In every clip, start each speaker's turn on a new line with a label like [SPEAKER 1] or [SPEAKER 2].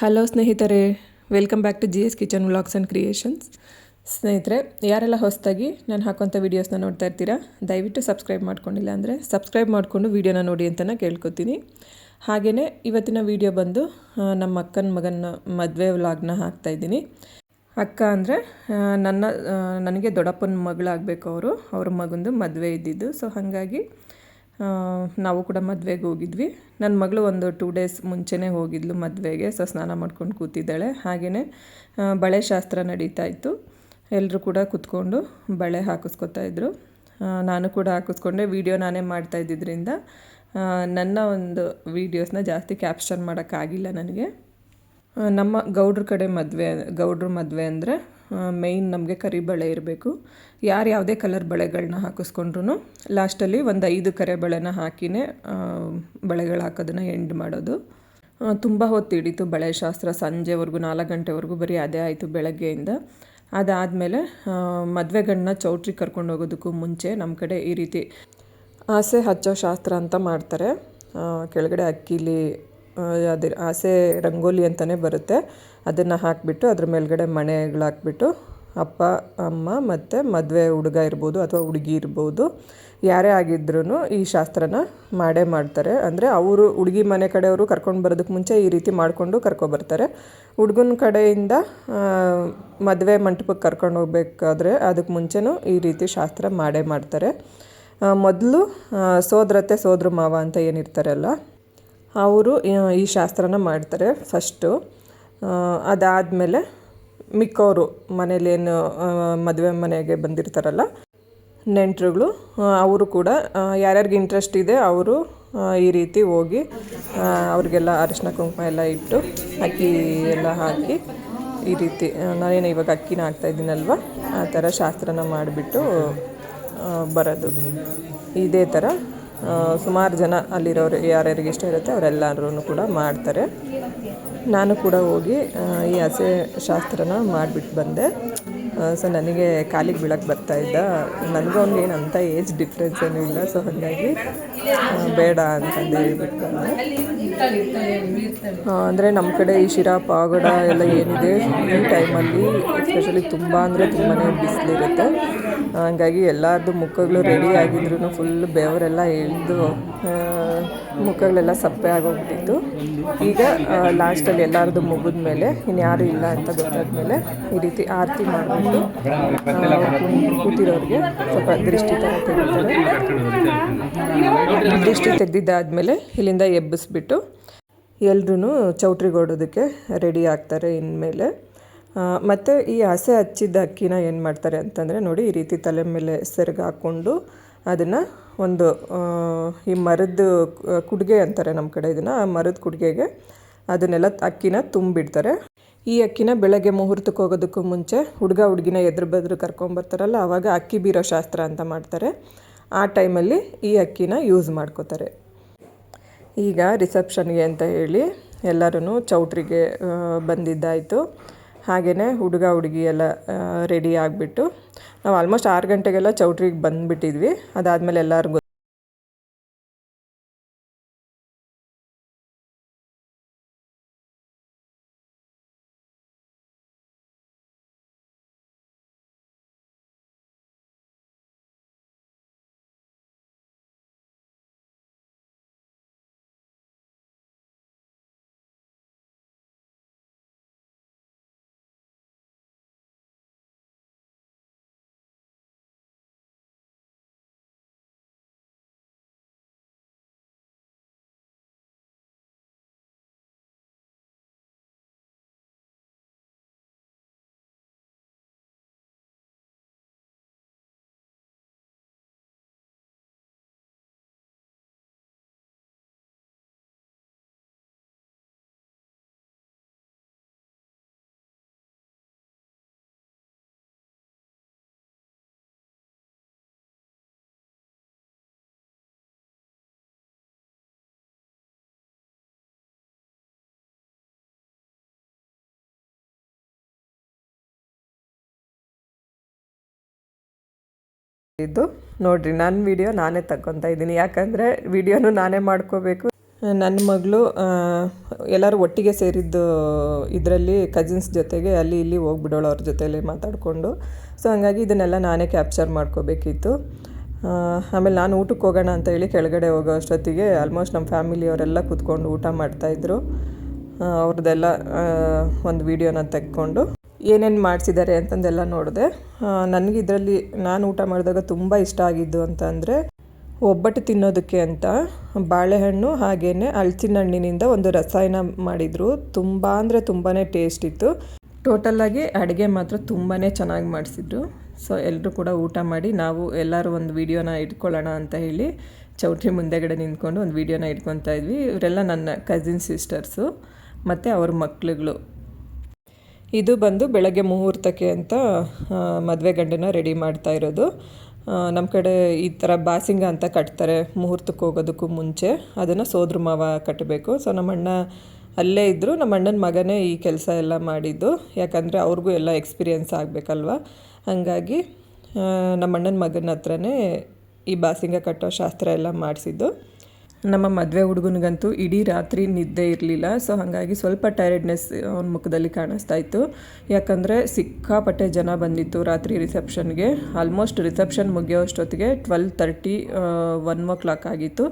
[SPEAKER 1] Hello ಸ್ನೇಹಿತರೆ, welcome back to G S kitchen vlogs and creations. ಸ್ನೇಹಿತರೆ, ಯಾರೆಲ್ಲ ಹೊಸದಾಗಿ ನಾನು ಹಾಕೋಂಥ ವೀಡಿಯೋಸ್ನ ನೋಡ್ತಾ ಇರ್ತೀರಾ, ದಯವಿಟ್ಟು ಸಬ್ಸ್ಕ್ರೈಬ್ ಮಾಡ್ಕೊಂಡಿಲ್ಲ ಅಂದರೆ ಸಬ್ಸ್ಕ್ರೈಬ್ ಮಾಡಿಕೊಂಡು ವೀಡಿಯೋನ ನೋಡಿ ಅಂತಲೇ ಕೇಳ್ಕೊತೀನಿ. ಹಾಗೆಯೇ ಇವತ್ತಿನ ವೀಡಿಯೋ ಬಂದು ನಮ್ಮ ಅಕ್ಕನ ಮಗನ ಮದುವೆ ವ್ಲಾಗ್ನ ಹಾಕ್ತಾಯಿದ್ದೀನಿ ಅಕ್ಕ ಅಂದರೆ ನನ್ನ ನನಗೆ ದೊಡ್ಡಪ್ಪನ ಮಗಳಾಗಬೇಕು ಅವರು, ಅವ್ರ ಮಗಂದು ಮದುವೆ ಇದ್ದಿದ್ದು. ಸೊ ಹಾಗಾಗಿ ನಾವು ಕೂಡ ಮದುವೆಗೆ ಹೋಗಿದ್ವಿ. ನನ್ನ ಮಗಳು ಒಂದು ಟೂ ಡೇಸ್ ಮುಂಚೆನೇ ಹೋಗಿದ್ಲು ಮದುವೆಗೆ, ಸೊ ಸ್ನಾನ ಮಾಡ್ಕೊಂಡು ಕೂತಿದ್ದಾಳೆ. ಹಾಗೆಯೇ ಬಳೆ ಶಾಸ್ತ್ರ ನಡೀತಾ ಇತ್ತು. ಎಲ್ಲರೂ ಕೂಡ ಕೂತ್ಕೊಂಡು ಬಳೆ ಹಾಕಿಸ್ಕೊತಾ ಇದ್ದರು ನಾನು ಕೂಡ ಹಾಕಿಸ್ಕೊಂಡೆ. ವಿಡಿಯೋ ನಾನೇ ಮಾಡ್ತಾ ಇದ್ದಿದ್ದರಿಂದ ನನ್ನ ಒಂದು ವೀಡಿಯೋಸ್ನ ಜಾಸ್ತಿ ಕ್ಯಾಪ್ಚರ್ ಮಾಡೋಕ್ಕಾಗಿಲ್ಲ ನನಗೆ. ನಮ್ಮ ಗೌಡ್ರ ಕಡೆ ಮದುವೆ, ಗೌಡ್ರ ಮದುವೆ ಅಂದರೆ ಮೇಯ್ನ್ ನಮಗೆ ಕರಿ ಬಳೆ ಇರಬೇಕು. ಯಾರು ಯಾವುದೇ ಕಲರ್ ಬಳೆಗಳನ್ನ ಹಾಕಿಸ್ಕೊಂಡ್ರು ಲಾಸ್ಟಲ್ಲಿ ಒಂದು ಐದು ಕರೆ ಬಳೆನ ಹಾಕಿನೇ ಬಳೆಗಳು ಹಾಕೋದನ್ನು ಎಂಡ್ ಮಾಡೋದು. ತುಂಬ ಹೊತ್ತು ಹಿಡಿತು ಬಳೆ ಶಾಸ್ತ್ರ. ಸಂಜೆವರೆಗೂ, ನಾಲ್ಕು ಗಂಟೆವರೆಗೂ ಬರೀ ಅದೇ ಆಯಿತು ಬೆಳಗ್ಗೆಯಿಂದ. ಅದಾದಮೇಲೆ ಮದುವೆಗಳನ್ನ ಚೌಟ್ರಿ ಕರ್ಕೊಂಡು ಹೋಗೋದಕ್ಕೂ ಮುಂಚೆ ನಮ್ಮ ಕಡೆ ಈ ರೀತಿ ಆಸೆ ಹಚ್ಚೋ ಶಾಸ್ತ್ರ ಅಂತ ಮಾಡ್ತಾರೆ. ಕೆಳಗಡೆ ಅಕ್ಕಿಲಿ ಅದೇ ಆಸೆ ರಂಗೋಲಿ ಅಂತಲೇ ಬರುತ್ತೆ. ಅದನ್ನು ಹಾಕಿಬಿಟ್ಟು ಅದ್ರ ಮೇಲ್ಗಡೆ ಮಣೆಗಳು ಹಾಕ್ಬಿಟ್ಟು ಅಪ್ಪ, ಅಮ್ಮ ಮತ್ತು ಮದುವೆ ಹುಡುಗ ಇರ್ಬೋದು ಅಥವಾ ಹುಡುಗಿ ಇರ್ಬೋದು, ಯಾರೇ ಆಗಿದ್ರೂ ಈ ಶಾಸ್ತ್ರನ ಮಾಡೇ ಮಾಡ್ತಾರೆ. ಅಂದರೆ ಅವರು ಹುಡುಗಿ ಮನೆ ಕಡೆಯವರು ಕರ್ಕೊಂಡು ಬರೋದಕ್ಕೆ ಮುಂಚೆ ಈ ರೀತಿ ಮಾಡಿಕೊಂಡು ಕರ್ಕೊಬರ್ತಾರೆ. ಹುಡುಗನ ಕಡೆಯಿಂದ ಮದುವೆ ಮಂಟಪಕ್ಕೆ ಕರ್ಕೊಂಡು ಹೋಗ್ಬೇಕಾದ್ರೆ ಅದಕ್ಕೆ ಮುಂಚೆನೂ ಈ ರೀತಿ ಶಾಸ್ತ್ರ ಮಾಡೇ ಮಾಡ್ತಾರೆ. ಮೊದಲು ಸೋದರತ್ತೆ ಸೋದ್ರ ಮಾವ ಅಂತ ಏನಿರ್ತಾರಲ್ಲ ಅವರು ಈ ಶಾಸ್ತ್ರನ ಮಾಡ್ತಾರೆ ಫಸ್ಟು ಅದಾದಮೇಲೆ ಮಿಕ್ಕವರು ಮನೇಲೇನು ಮದುವೆ ಮನೆಗೆ ಬಂದಿರ್ತಾರಲ್ಲ, ನೆಂಟರುಗಳು ಅವರು ಕೂಡ ಯಾರ್ಯಾರಿಗೆ ಇಂಟ್ರೆಸ್ಟ್ ಇದೆ ಅವರು ಈ ರೀತಿ ಹೋಗಿ ಅವ್ರಿಗೆಲ್ಲ ಅರಿಶಿನ, ಕುಂಕುಮ ಎಲ್ಲ ಇಟ್ಟು ಅಕ್ಕಿ ಎಲ್ಲ ಹಾಕಿ ಈ ರೀತಿ ನಾನೇನು ಇವಾಗ ಅಕ್ಕಿನ ಹಾಕ್ತಾ ಇದ್ದೀನಲ್ವ, ಆ ಥರ ಶಾಸ್ತ್ರನ ಮಾಡಿಬಿಟ್ಟು ಬರೋದು. ಇದೇ ಥರ ಸುಮಾರು ಜನ ಅಲ್ಲಿರೋರು ಯಾರ್ಯಾರಿಗೆ ಇಷ್ಟ ಇರುತ್ತೆ ಅವರೆಲ್ಲರೂ ಕೂಡ ಮಾಡ್ತಾರೆ. ನಾನು ಕೂಡ ಹೋಗಿ ಈ ಹಸೆ ಶಾಸ್ತ್ರನ ಮಾಡಿಬಿಟ್ಟು ಬಂದೆ. ಸೊ ನನಗೆ ಕಾಲಿಗೆ ಬೀಳಕ್ಕೆ ಬರ್ತಾ ಇದ್ದ. ನನಗೂ ಅವ್ನಿಗೆ ಏನು ಅಂತ ಏಜ್ ಡಿಫ್ರೆನ್ಸ್ ಏನೂ ಇಲ್ಲ ಸೊ ಹಾಗಾಗಿ ಬೇಡ ಅಂತಂದು ಹೇಳ್ಬಿಟ್ಟು ಅಂದರೆ ನಮ್ಮ ಕಡೆ ಈ ಶಿರಾ ಪಾವಗಡ ಎಲ್ಲ ಏನಿದೆ ಈ ಟೈಮಲ್ಲಿ ಎಸ್ಪೆಷಲಿ ತುಂಬ ಅಂದರೆ ತುಂಬಾ ಬಿಸಿಲಿರುತ್ತೆ ಹಾಗಾಗಿ ಎಲ್ಲರದ್ದು ಮುಖಗಳು ರೆಡಿ ಆಗಿದ್ರು ಫುಲ್ ಬೆವರೆಲ್ಲ ಎಳ್ದು ಮುಖಗಳೆಲ್ಲ ಸಪ್ಪೆ ಆಗೋಗ್ಬಿಟ್ಟಿತ್ತು. ಈಗ ಲಾಸ್ಟಲ್ಲಿ ಎಲ್ಲರದ್ದು ಮುಗಿದ ಮೇಲೆ ಇನ್ಯಾರು ಇಲ್ಲ ಅಂತ ಗೊತ್ತಾದ ಮೇಲೆ ಈ ರೀತಿ ಆರತಿ ಮಾಡಿಬಿಟ್ಟು ಕೂತಿರೋರಿಗೆ ಸ್ವಲ್ಪ ದೃಷ್ಟಿ ಥರ ದೃಷ್ಟಿ ತೆಗೆದಿದ್ದಾದಮೇಲೆ ಇಲ್ಲಿಂದ ಎಬ್ಬಿಸ್ಬಿಟ್ಟು ಎಲ್ರೂ ಚೌಟ್ರಿಗೆ ಓಡೋದಕ್ಕೆ ರೆಡಿ ಆಗ್ತಾರೆ ಇನ್ಮೇಲೆ. ಮತ್ತು ಈ ಹಸೆ ಹಚ್ಚಿದ ಅಕ್ಕಿನ ಏನು ಮಾಡ್ತಾರೆ ಅಂತಂದರೆ ನೋಡಿ, ಈ ರೀತಿ ತಲೆ ಮೇಲೆ ಸೆರಗು ಹಾಕ್ಕೊಂಡು ಅದನ್ನು ಒಂದು ಈ ಮರದ ಕುಡುಗೆ ಅಂತಾರೆ ನಮ್ಮ ಕಡೆ ಇದನ್ನು, ಆ ಮರದ ಕುಡಿಗೆಗೆ ಅದನ್ನೆಲ್ಲ ಅಕ್ಕಿನ ತುಂಬಿಡ್ತಾರೆ. ಈ ಅಕ್ಕಿನ ಬೆಳಗ್ಗೆ ಮುಹೂರ್ತಕ್ಕೆ ಹೋಗೋದಕ್ಕೂ ಮುಂಚೆ ಹುಡುಗ ಹುಡುಗಿನ ಎದುರು ಬದ್ರು ಕರ್ಕೊಂಬರ್ತಾರಲ್ಲ ಆವಾಗ ಅಕ್ಕಿ ಬೀರೋ ಶಾಸ್ತ್ರ ಅಂತ ಮಾಡ್ತಾರೆ. ಆ ಟೈಮಲ್ಲಿ ಈ ಅಕ್ಕಿನ ಯೂಸ್ ಮಾಡ್ಕೋತಾರೆ. ಈಗ ರಿಸೆಪ್ಷನ್ಗೆ ಅಂತ ಹೇಳಿ ಎಲ್ಲರೂ ಚೌಟ್ರಿಗೆ ಬಂದಿದ್ದಾಯಿತು. ಹಾಗೆಯೇ ಹುಡುಗ ಹುಡುಗಿ ಎಲ್ಲ ರೆಡಿ ಆಗಿಬಿಟ್ಟು ನಾವು ಆಲ್ಮೋಸ್ಟ್ ಆರು ಗಂಟೆಗೆಲ್ಲ ಚೌಟ್ರಿಗೆ ಬಂದುಬಿಟ್ಟಿದ್ವಿ. ಅದಾದಮೇಲೆ ಎಲ್ಲರಿಗೂ ಇದು. ನೋಡ್ರಿ ನನ್ನ ವಿಡಿಯೋ ನಾನೇ ತಗೊತಾ ಇದ್ದೀನಿ. ಯಾಕಂದರೆ ವಿಡಿಯೋನು ನಾನೇ ಮಾಡ್ಕೋಬೇಕು. ನನ್ನ ಮಗಳು ಎಲ್ಲರೂ ಒಟ್ಟಿಗೆ ಸೇರಿದ್ದು ಇದರಲ್ಲಿ ಕಜಿನ್ಸ್ ಜೊತೆಗೆ ಅಲ್ಲಿ ಇಲ್ಲಿ ಹೋಗ್ಬಿಡೋಳು ಅವ್ರ ಜೊತೆಯಲ್ಲಿ ಮಾತಾಡಿಕೊಂಡು. ಸೊ ಹಂಗಾಗಿ ಇದನ್ನೆಲ್ಲ ನಾನೇ ಕ್ಯಾಪ್ಚರ್ ಮಾಡ್ಕೋಬೇಕಿತ್ತು. ಆಮೇಲೆ ನಾನು ಊಟಕ್ಕೆ ಹೋಗೋಣ ಅಂತ ಹೇಳಿ ಕೆಳಗಡೆ ಹೋಗೋ ಅಷ್ಟೊತ್ತಿಗೆ ಆಲ್ಮೋಸ್ಟ್ ನಮ್ಮ ಫ್ಯಾಮಿಲಿಯವರೆಲ್ಲ ಕೂತ್ಕೊಂಡು ಊಟ ಮಾಡ್ತಾಯಿದ್ರು ಅವ್ರದ್ದೆಲ್ಲ ಒಂದು ವೀಡಿಯೋನ ತೆಕ್ಕೊಂಡು. ಏನೇನು ಮಾಡಿಸಿದ್ದಾರೆ ಅಂತಂದೆಲ್ಲ ನೋಡಿದೆ. ನನಗೆ ಇದರಲ್ಲಿ ನಾನು ಊಟ ಮಾಡಿದಾಗ ತುಂಬ ಇಷ್ಟ ಆಗಿದ್ದು ಅಂತ ಅಂದರೆ ಒಬ್ಬಟ್ಟು ತಿನ್ನೋದಕ್ಕೆ ಅಂತ ಬಾಳೆಹಣ್ಣು ಹಾಗೆಯೇ ಹಲಸಿನ ಹಣ್ಣಿನಿಂದ ಒಂದು ರಸಾಯನ ಮಾಡಿದರು. ತುಂಬ ಅಂದರೆ ತುಂಬಾ ಟೇಸ್ಟ್ ಇತ್ತು. ಟೋಟಲಾಗಿ ಅಡುಗೆ ಮಾತ್ರ ತುಂಬಾ ಚೆನ್ನಾಗಿ ಮಾಡಿಸಿದ್ರು. ಸೊ ಎಲ್ಲರೂ ಕೂಡ ಊಟ ಮಾಡಿ ನಾವು ಎಲ್ಲರೂ ಒಂದು ವೀಡಿಯೋನ ಇಟ್ಕೊಳ್ಳೋಣ ಅಂತ ಹೇಳಿ ಚೌಟ್ರಿ ಮುಂದೆಗಡೆ ನಿಂತ್ಕೊಂಡು ಒಂದು ವೀಡಿಯೋನ ಇಟ್ಕೊತಾ ಇದ್ವಿ. ಇವರೆಲ್ಲ ನನ್ನ ಕಸಿನ್ ಸಿಸ್ಟರ್ಸು ಮತ್ತು ಅವ್ರ ಮಕ್ಳುಗಳು. ಇದು ಬಂದು ಬೆಳಗ್ಗೆ ಮುಹೂರ್ತಕ್ಕೆ ಅಂತ ಮದುವೆ ಗಂಡನ ರೆಡಿ ಮಾಡ್ತಾ ಇರೋದು. ನಮ್ಮ ಕಡೆ ಈ ಥರ ಬಾಸಿಂಗ ಅಂತ ಕಟ್ತಾರೆ ಮುಹೂರ್ತಕ್ಕೆ ಹೋಗೋದಕ್ಕೂ ಮುಂಚೆ. ಅದನ್ನು ಸೋದ್ರ ಮಾವ ಕಟ್ಟಬೇಕು ಸೊ ನಮ್ಮ ಅಣ್ಣ ಅಲ್ಲೇ ಇದ್ದರು ನಮ್ಮ ಅಣ್ಣನ ಮಗನೇ ಈ ಕೆಲಸ ಎಲ್ಲ ಮಾಡಿದ್ದು. ಯಾಕಂದರೆ ಅವ್ರಿಗೂ ಎಲ್ಲ ಎಕ್ಸ್ಪೀರಿಯೆನ್ಸ್ ಆಗಬೇಕಲ್ವ? ಹಾಗಾಗಿ ನಮ್ಮ ಅಣ್ಣನ ಮಗನ ಹತ್ರನೇ ಈ ಬಾಸಿಂಗ ಕಟ್ಟೋ ಶಾಸ್ತ್ರ ಎಲ್ಲ ಮಾಡಿಸಿದ್ದು. ನಮ್ಮ ಮದುವೆ ಹುಡುಗನಿಗಂತೂ ಇಡೀ ರಾತ್ರಿ ನಿದ್ದೆ ಇರಲಿಲ್ಲ. ಸೊ ಹಾಗಾಗಿ ಸ್ವಲ್ಪ ಟೈರ್ಡ್ನೆಸ್ ಅವನ ಮುಖದಲ್ಲಿ ಕಾಣಿಸ್ತಾ ಇತ್ತು. ಯಾಕಂದರೆ ಸಿಕ್ಕಾಪಟ್ಟೆ ಜನ ಬಂದಿತ್ತು ರಾತ್ರಿ ರಿಸೆಪ್ಷನ್ಗೆ ಆಲ್ಮೋಸ್ಟ್ ರಿಸೆಪ್ಷನ್ ಮುಗಿಯೋ ಅಷ್ಟೊತ್ತಿಗೆ twelve thirty one o'clock ಆಗಿತ್ತು.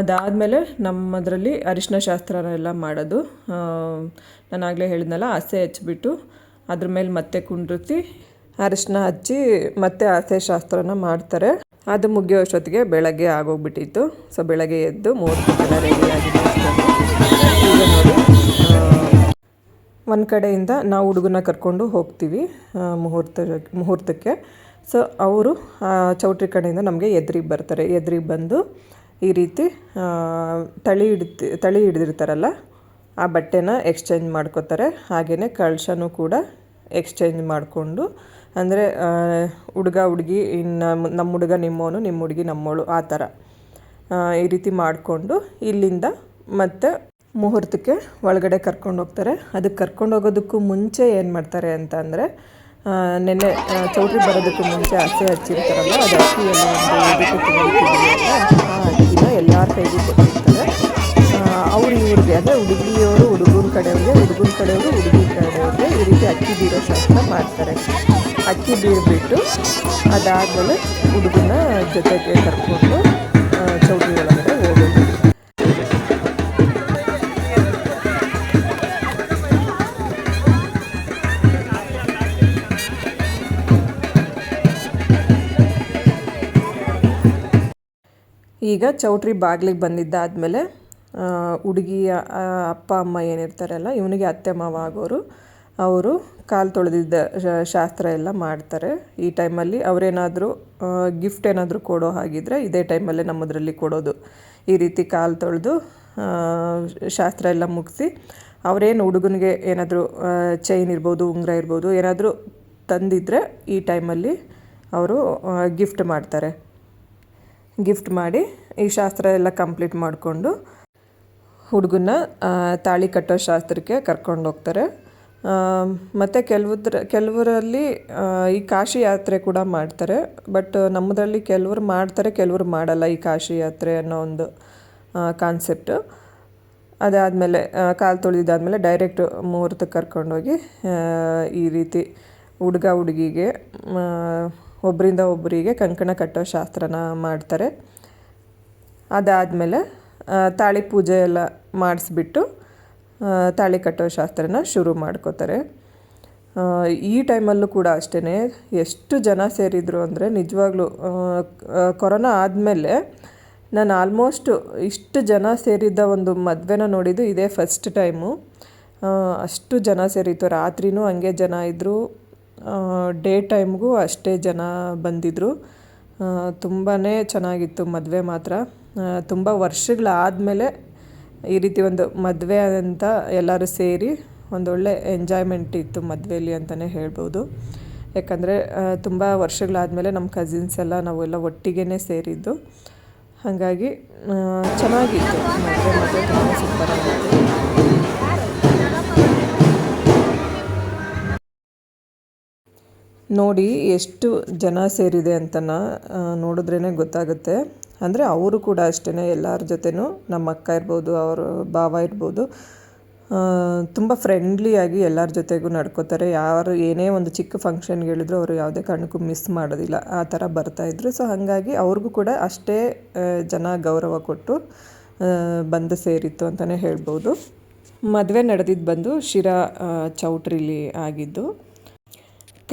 [SPEAKER 1] ಅದಾದಮೇಲೆ ನಮ್ಮದರಲ್ಲಿ ಅರಿಶಿನ ಶಾಸ್ತ್ರನೆಲ್ಲ ಮಾಡೋದು. ನಾನು ಆಗಲೇ ಹೇಳಿದ್ನಲ್ಲ, ಆಸೆ ಹಚ್ಚಿಬಿಟ್ಟು ಅದ್ರ ಮೇಲೆ ಮತ್ತೆ ಕುಂಡ್ರಿಸಿ ಅರಿಶಿನ ಹಚ್ಚಿ ಮತ್ತೆ ಆಸೆ ಶಾಸ್ತ್ರನ ಮಾಡ್ತಾರೆ. ಅದು ಮುಗಿಯೋ ಅಷ್ಟೊತ್ತಿಗೆ ಬೆಳಗ್ಗೆ ಆಗೋಗ್ಬಿಟ್ಟಿತ್ತು. ಸೊ ಬೆಳಗ್ಗೆ ಎದ್ದು ಮೂವತ್ತಕ್ಕೆಲ್ಲ ರೆಡಿಯಾಗಿ ಈಗ ನೋಡಿ ಒಂದು ಕಡೆಯಿಂದ ನಾವು ಹುಡುಗನ ಕರ್ಕೊಂಡು ಹೋಗ್ತೀವಿ ಮುಹೂರ್ತ, ಮುಹೂರ್ತಕ್ಕೆ. ಸೊ ಅವರು ಚೌಟ್ರಿ ಕಡೆಯಿಂದ ನಮಗೆ ಎದುರಿಗೆ ಬರ್ತಾರೆ. ಎದುರಿಗೆ ಬಂದು ಈ ರೀತಿ ತಳಿ ಹಿಡ್ತಿ ತಳಿ ಹಿಡಿದಿರ್ತಾರಲ್ಲ, ಆ ಬಟ್ಟೆನ ಎಕ್ಸ್ಚೇಂಜ್ ಮಾಡ್ಕೋತಾರೆ. ಹಾಗೆಯೇ ಕಳಶನೂ ಕೂಡ ಎಕ್ಸ್ಚೇಂಜ್ ಮಾಡಿಕೊಂಡು, ಅಂದರೆ ಹುಡುಗ ಹುಡುಗಿ, ಇನ್ನು ನಮ್ಮ ಹುಡುಗ ನಿಮ್ಮವನು ನಿಮ್ಮ ಹುಡುಗಿ ನಮ್ಮವಳು, ಆ ಥರ. ಈ ರೀತಿ ಮಾಡಿಕೊಂಡು, ಇಲ್ಲಿಂದ ಮತ್ತೆ ಮುಹೂರ್ತಕ್ಕೆ ಒಳಗಡೆ ಕರ್ಕೊಂಡು ಹೋಗ್ತಾರೆ. ಅದಕ್ಕೆ ಕರ್ಕೊಂಡು ಹೋಗೋದಕ್ಕೂ ಮುಂಚೆ ಏನು ಮಾಡ್ತಾರೆ ಅಂತ ಅಂದರೆ ನೆನ್ನೆ ಚೌಟ್ರಿ ಬರೋದಕ್ಕೂ ಮುಂಚೆ ಅಸೆ ಹಚ್ಚಿರ್ತಾರಲ್ಲ, ಅದು ಅಕ್ಕಿ ಎಲ್ಲ ಎಲ್ಲರ ಕೈಗೂ ಕೊಟ್ಟಿರ್ತಾರೆ. ಮಾಡ್ತಾರೆ. ಅಕ್ಕಿ ಬೀರ್ಬಿಟ್ಟು ಅದಾದಮೇಲೆ ಹುಡುಗನ ಜೊತೆಗೆ ಕರ್ಕೊಂಡು ಚೌಟಿ ಚೌಟ್ರಿ ಒಳಗಡೆ ಹೋಗೋದು. ಈಗ ಚೌಟ್ರಿ ಬಾಗಿಲಿಗೆ ಬಂದಿದ್ದಾದಮೇಲೆ ಹುಡುಗಿಯ ಅಪ್ಪ, ಅಮ್ಮ ಏನಿರ್ತಾರಲ್ಲ, ಇವನಿಗೆ ಅತ್ತೆ, ಮಾವ ಆಗೋರು. ಅವರು ಕಾಲು ತೊಳೆದಿದ್ದ ಶಾಸ್ತ್ರ ಎಲ್ಲ ಮಾಡ್ತಾರೆ. ಈ ಟೈಮಲ್ಲಿ ಅವರೇನಾದರೂ ಗಿಫ್ಟ್ ಏನಾದರೂ ಕೊಡೋ ಹಾಗಿದ್ರೆ ಇದೇ ಟೈಮಲ್ಲೇ ನಮ್ಮದರಲ್ಲಿ ಕೊಡೋದು. ಈ ರೀತಿ ಕಾಲು ತೊಳೆದು ಶಾಸ್ತ್ರ ಎಲ್ಲ ಮುಗಿಸಿ, ಅವರೇನು ಹುಡುಗನಿಗೆ ಏನಾದರೂ ಚೈನ್ ಇರ್ಬೋದು, ಉಂಗುರ ಇರ್ಬೋದು, ಏನಾದರೂ ತಂದಿದ್ರೆ ಈ ಟೈಮಲ್ಲಿ ಅವರು ಗಿಫ್ಟ್ ಮಾಡ್ತಾರೆ. ಗಿಫ್ಟ್ ಮಾಡಿ ಈ ಶಾಸ್ತ್ರ ಎಲ್ಲ ಕಂಪ್ಲೀಟ್ ಮಾಡಿಕೊಂಡು ಹುಡುಗನ ತಾಳಿ ಕಟ್ಟೋ ಶಾಸ್ತ್ರಕ್ಕೆ ಕರ್ಕೊಂಡು ಹೋಗ್ತಾರೆ ಮತ್ತು ಕೆಲವುದ್ರ, ಕೆಲವರಲ್ಲಿ ಈ ಕಾಶಿ ಯಾತ್ರೆ ಕೂಡ ಮಾಡ್ತಾರೆ. ಬಟ್ ನಮ್ಮದರಲ್ಲಿ ಕೆಲವರು ಮಾಡ್ತಾರೆ, ಕೆಲವರು ಮಾಡಲ್ಲ ಈ ಕಾಶಿ ಯಾತ್ರೆ ಅನ್ನೋ ಒಂದು ಕಾನ್ಸೆಪ್ಟು ಅದಾದಮೇಲೆ ಕಾಲು ತೊಳೆದಾದಮೇಲೆ ಡೈರೆಕ್ಟ್ ಮುಹೂರ್ತಕ್ಕೆ ಕರ್ಕೊಂಡೋಗಿ ಈ ರೀತಿ ಹುಡುಗ ಹುಡುಗಿಗೆ ಒಬ್ಬರಿಂದ ಒಬ್ಬರಿಗೆ ಕಂಕಣ ಕಟ್ಟೋ ಶಾಸ್ತ್ರನ ಮಾಡ್ತಾರೆ. ಅದಾದಮೇಲೆ ತಾಳಿ ಪೂಜೆ ಎಲ್ಲ ಮಾಡಿಸ್ಬಿಟ್ಟು ತಾಳಿ ಕಟ್ಟೋ ಶಾಸ್ತ್ರನ ಶುರು ಮಾಡ್ಕೋತಾರೆ. ಈ ಟೈಮಲ್ಲೂ ಕೂಡ ಅಷ್ಟೇ ಎಷ್ಟು ಜನ ಸೇರಿದರು ಅಂದರೆ ನಿಜವಾಗ್ಲೂ ಕೊರೋನಾ ಆದಮೇಲೆ ನಾನು ಆಲ್ಮೋಸ್ಟ್ ಇಷ್ಟು ಜನ ಸೇರಿದ್ದ ಒಂದು ಮದುವೆನ ನೋಡಿದ್ದು ಇದೇ ಫಸ್ಟ್ ಟೈಮು ಅಷ್ಟು ಜನ ಸೇರಿತ್ತು. ರಾತ್ರಿನೂ ಹಂಗೆ ಜನ ಇದ್ದರು ಡೇ ಟೈಮ್ಗೂ ಅಷ್ಟೇ ಜನ ಬಂದಿದ್ದರು ತುಂಬಾ ಚೆನ್ನಾಗಿತ್ತು ಮದುವೆ ಮಾತ್ರ. ತುಂಬ ವರ್ಷಗಳಾದಮೇಲೆ ಈ ರೀತಿ ಒಂದು ಮದುವೆ ಅಂತ ಎಲ್ಲರೂ ಸೇರಿ ಒಂದೊಳ್ಳೆ ಎಂಜಾಯ್ಮೆಂಟ್ ಇತ್ತು ಮದುವೆಯಲ್ಲಿ ಅಂತಲೇ ಹೇಳ್ಬೋದು. ಯಾಕಂದರೆ ತುಂಬ ವರ್ಷಗಳಾದಮೇಲೆ ನಮ್ಮ ಕಸಿನ್ಸ್ ಎಲ್ಲ ನಾವೆಲ್ಲ ಒಟ್ಟಿಗೆ ಸೇರಿದ್ದು. ಹಾಗಾಗಿ ಚೆನ್ನಾಗಿತ್ತು ಮದುವೆ ಮದುವೆ ತುಂಬ ಸೂಪರ್ ಆಗಿತ್ತು ನೋಡಿ, ಎಷ್ಟು ಜನ ಸೇರಿದೆ ಅಂತನ ನೋಡಿದ್ರೇ ಗೊತ್ತಾಗುತ್ತೆ. ಅಂದರೆ ಅವರು ಕೂಡ ಅಷ್ಟೇ ಎಲ್ಲರ ಜೊತೆನೂ ನಮ್ಮ ಅಕ್ಕ ಇರ್ಬೋದು, ಅವರು ಭಾವ ಇರ್ಬೋದು ತುಂಬ ಫ್ರೆಂಡ್ಲಿಯಾಗಿ ಎಲ್ಲರ ಜೊತೆಗೂ ನಡ್ಕೋತಾರೆ. ಯಾರು ಏನೇ ಒಂದು ಚಿಕ್ಕ ಫಂಕ್ಷನ್ಗೆ ಹೇಳಿದ್ರು ಅವರು ಯಾವುದೇ ಕಾರಣಕ್ಕೂ ಮಿಸ್ ಮಾಡೋದಿಲ್ಲ, ಆ ಥರ ಬರ್ತಾಯಿದ್ರು ಸೊ ಹಾಗಾಗಿ ಅವ್ರಿಗೂ ಕೂಡ ಅಷ್ಟೇ ಜನ ಗೌರವ ಕೊಟ್ಟು ಬಂದು ಸೇರಿತ್ತು ಅಂತಲೇ ಹೇಳ್ಬೋದು. ಮದುವೆ ನಡೆದಿದ್ದು ಬಂದು ಶಿರಾ ಚೌಟ್ರಿಲಿ ಆಗಿದ್ದು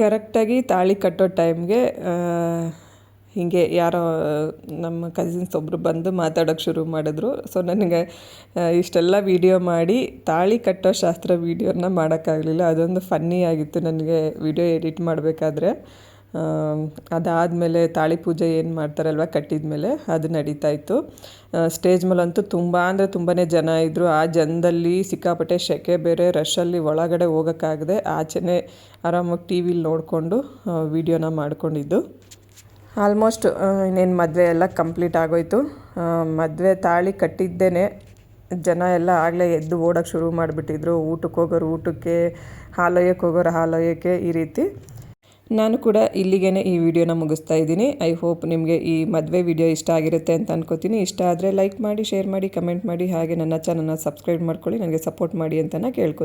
[SPEAKER 1] ಕರೆಕ್ಟಾಗಿ ತಾಳಿ ಕಟ್ಟೋ ಟೈಮ್ಗೆ ಹೀಗೆ ಯಾರೋ, ನಮ್ಮ ಕಸಿನ್ಸ್ ಒಬ್ಬರು ಬಂದು ಮಾತಾಡೋಕ್ಕೆ ಶುರು ಮಾಡಿದ್ರು. ಸೊ ನನಗೆ ಇಷ್ಟೆಲ್ಲ ವೀಡಿಯೋ ಮಾಡಿ, ತಾಳಿ ಕಟ್ಟೋ ಶಾಸ್ತ್ರ ವೀಡಿಯೋನ ಮಾಡೋಕ್ಕಾಗಲಿಲ್ಲ. ಅದೊಂದು ಫನ್ನಿ ಆಗಿತ್ತು ನನಗೆ ವಿಡಿಯೋ ಎಡಿಟ್ ಮಾಡಬೇಕಾದ್ರೆ. ಅದಾದಮೇಲೆ ತಾಳಿ ಪೂಜೆ ಏನು ಮಾಡ್ತಾರಲ್ವ ಕಟ್ಟಿದ ಮೇಲೆ ಅದು ನಡೀತಾ ಇತ್ತು. ಸ್ಟೇಜ್ ಮೇಲಂತೂ ತುಂಬ, ಅಂದರೆ ತುಂಬಾ ಜನ ಇದ್ದರು ಆ ಜನದಲ್ಲಿ ಸಿಕ್ಕಾಪಟ್ಟೆ ಸೆಕೆ ಬೇರೆ ರಶಲ್ಲಿ ಒಳಗಡೆ ಹೋಗೋಕ್ಕಾಗದೆ, ಆಚೆನೇ ಆರಾಮಾಗಿ ಟಿ ವಿಲಿ ನೋಡಿಕೊಂಡು ವೀಡಿಯೋನ ಮಾಡ್ಕೊಂಡಿದ್ದು. ಆಲ್ಮೋಸ್ಟ್ ಇನ್ನೇನು ಮದುವೆ ಎಲ್ಲ ಕಂಪ್ಲೀಟ್ ಆಗೋಯ್ತು. ಮದುವೆ ತಾಳಿ ಕಟ್ಟಿದ್ದೇನೆ. ಜನ ಎಲ್ಲ ಆಗಲೇ ಎದ್ದು ಓಡೋಕ್ಕೆ ಶುರು ಮಾಡಿಬಿಟ್ಟಿದ್ರು. ಊಟಕ್ಕೆ ಹೋಗೋರು ಊಟಕ್ಕೆ, ಹಾಲೊಯ್ಯಕ್ಕೆ ಹೋಗೋರು ಹಾಲೊಯ್ಯಕ್ಕೆ ಈ ರೀತಿ. ನಾನು ಕೂಡ ಇಲ್ಲಿಗೇ ಈ ವಿಡಿಯೋನ ಮುಗಿಸ್ತಾ ಇದ್ದೀನಿ. ಐ ಹೋಪ್ ನಿಮಗೆ ಈ ಮದುವೆ ವಿಡಿಯೋ ಇಷ್ಟ ಆಗಿರುತ್ತೆ ಅಂತ ಅನ್ಕೋತೀನಿ. ಇಷ್ಟ ಆದರೆ ಲೈಕ್ ಮಾಡಿ, ಶೇರ್ ಮಾಡಿ, ಕಮೆಂಟ್ ಮಾಡಿ. ಹಾಗೆ ನನ್ನ ಚಾನಲ್ನ ಸಬ್ಸ್ಕ್ರೈಬ್ ಮಾಡ್ಕೊಳ್ಳಿ. ನನಗೆ ಸಪೋರ್ಟ್ ಮಾಡಿ ಅಂತ ಕೇಳ್ಕೊತೀನಿ.